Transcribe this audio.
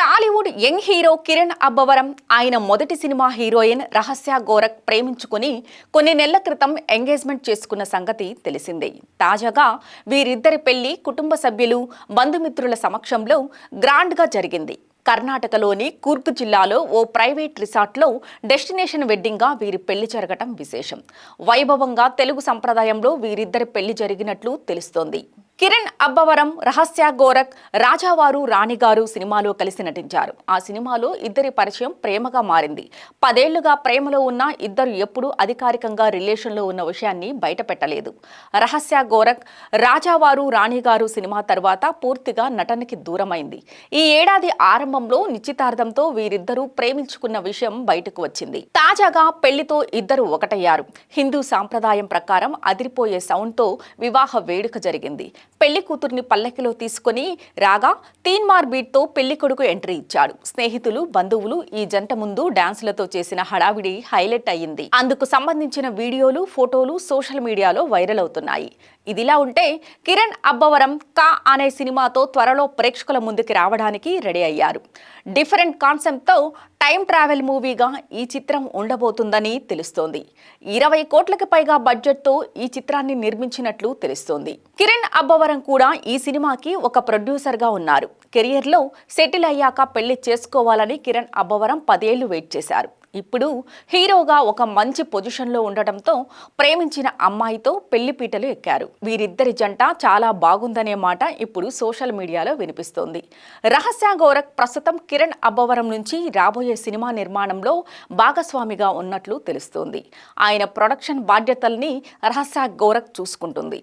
Tollywood young hero Kiran Abbavaram ఆయన మొదటి cinema heroine రహస్య గోరక్ ప్రేమించుకుని కొన్ని నెలల క్రితం ఎంగేజ్మెంట్ చేసుకున్న సంగతి తెలిసిందే. తాజాగా వీరిద్దరి పెళ్ళి కుటుంబ సభ్యులు బంధుమిత్రుల సమక్షంలో గ్రాండ్గా జరిగింది. కర్ణాటకలోని కూర్గ్ జిల్లాలో ఓ ప్రైవేట్ రిసార్ట్లో డెస్టినేషన్ వెడ్డింగ్గా వీరి పెళ్ళి జరగటం విశేషం. వైభవంగా తెలుగు సంప్రదాయంలో వీరిద్దరి పెళ్ళి జరిగినట్లు తెలుస్తోంది. కిరణ్ అబ్బవరం రహస్య గోరక్ రాజావారు రాణిగారు సినిమాలో కలిసి నటించారు. ఆ సినిమాలో ఇద్దరి పరిచయం ప్రేమగా మారింది. పదేళ్ళుగా ప్రేమలో ఉన్న ఇద్దరు ఎప్పుడూ అధికారికంగా రిలేషన్లో ఉన్న విషయాన్ని బయటపెట్టలేదు. రహస్య గోరక్ రాజావారు రాణిగారు సినిమా తర్వాత పూర్తిగా నటనకి దూరమైంది. ఈ ఏడాది ఆరంభంలో నిశ్చితార్థంతో వీరిద్దరూ ప్రేమించుకున్న విషయం బయటకు వచ్చింది. తాజాగా పెళ్ళితో ఇద్దరు ఒకటయ్యారు. హిందూ సాంప్రదాయం ప్రకారం అదిరిపోయే సౌండ్తో వివాహ వేడుక జరిగింది. పెళ్ళి కూతుర్ని పల్లకిలో తీసుకొని రాగా తీన్మార్ బీట్తో పెళ్ళి కొడుకు ఎంట్రీ ఇచ్చాడు. స్నేహితులు బంధువులు ఈ జంట ముందు డాన్సులతో చేసిన హడావిడి హైలైట్ అయ్యింది. అందుకు సంబంధించిన వీడియోలు ఫోటోలు సోషల్ మీడియాలో వైరల్ అవుతున్నాయి. ఇదిలా ఉంటే కిరణ్ అబ్బవరం కా అనే సినిమాతో త్వరలో ప్రేక్షకుల ముందుకి రావడానికి రెడీ అయ్యారు. డిఫరెంట్ కాన్సెప్ట్తో టైం ట్రావెల్ మూవీగా ఈ చిత్రం ఉండబోతుందని తెలుస్తోంది. ఇరవై కోట్లకు పైగా బడ్జెట్తో ఈ చిత్రాన్ని నిర్మించినట్లు తెలుస్తోంది. కిరణ్ అబ్బవరం కూడా ఈ సినిమాకి ఒక ప్రొడ్యూసర్గా ఉన్నారు. కెరియర్లో సెటిల్ అయ్యాక పెళ్ళి చేసుకోవాలని కిరణ్ అబ్బవరం పదేళ్ళు వెయిట్ చేశారు. ఇప్పుడు హీరోగా ఒక మంచి పొజిషన్లో ఉండటంతో ప్రేమించిన అమ్మాయితో పెళ్ళి పీటలు ఎక్కారు. వీరిద్దరి జంట చాలా బాగుందనే మాట ఇప్పుడు సోషల్ మీడియాలో వినిపిస్తోంది. రహస్య గోరక్ ప్రస్తుతం కిరణ్ అబ్బవరం నుంచి రాబోయే సినిమా నిర్మాణంలో భాగస్వామిగా ఉన్నట్లు తెలుస్తోంది. ఆయన ప్రొడక్షన్ బాధ్యతల్ని రహస్య గోరక్ చూసుకుంటుంది.